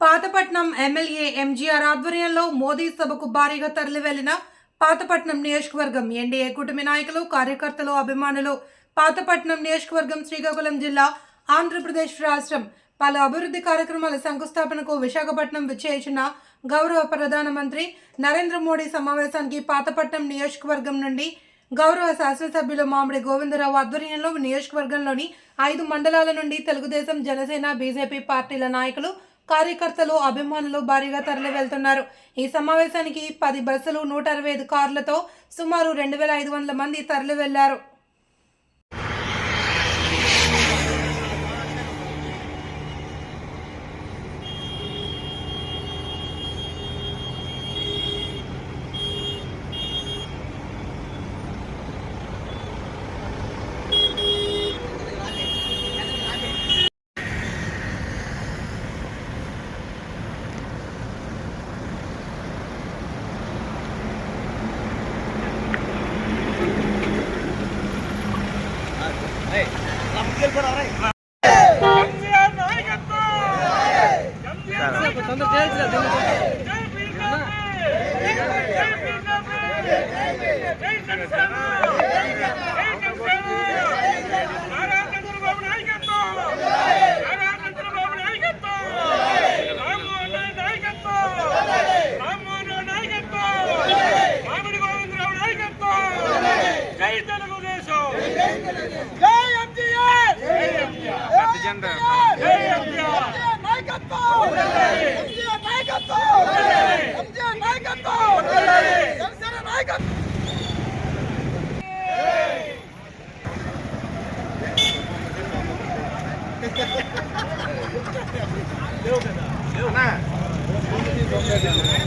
Pathapatnam MLA MGR ఆధ్వర్యంలో మోదీ సభకు భారీగా తరలివెళ్ళిన పాతపట్నం నియోజకవర్గం ఎన్డీఏ కూటమి నాయకులు కార్యకర్తలు అభిమానులు. పాతపట్నం నియోజకవర్గం శ్రీకాకుళం జిల్లా ఆంధ్రప్రదేశ్ రాష్ట్రం పలు అభివృద్ధి కార్యక్రమాల శంకుస్థాపనకు విశాఖపట్నం విచ్చేసిన గౌరవ ప్రధానమంత్రి నరేంద్ర మోడీ సమావేశానికి పాతపట్నం నియోజకవర్గం నుండి గౌరవ శాసనసభ్యులు మామిడి గోవిందరావు ఆధ్వర్యంలో నియోజకవర్గంలోని ఐదు మండలాల నుండి తెలుగుదేశం జనసేన బీజేపీ పార్టీల నాయకులు కార్యకర్తలు అభిమానులు భారీగా తరలి వెళ్తున్నారు ఈ సమావేశానికి పది బస్సులు నూట అరవై ఐదు కార్లతో సుమారు రెండు వేల ఐదు వందల మంది తరలి వెళ్ళారు ఎంజీఆర్ నాయకత్వం ఎంజీఆర్ నాయకత్వం జై బీజేపీ జై జై జై తెలుగుదేశం జై ఎంజీఆర్ జై ఎంజీఆర్ జై ఎంజీఆర్ నాయకత్వం ఎంజీఆర్ నాయకత్వం ఎంజీఆర్ నాయకత్వం జనసేన నాయకత్వం చంద్రబాబు నాయకత్వం చంద్రబాబు నాయకత్వం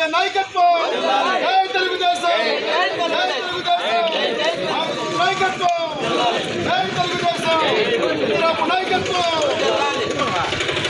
కళ్యాణ్ నాయకత్వం జై తెలుగుదేశం జై తెలుగుదేశం నాయకత్వం జై తెలుగుదేశం నాయకత్వం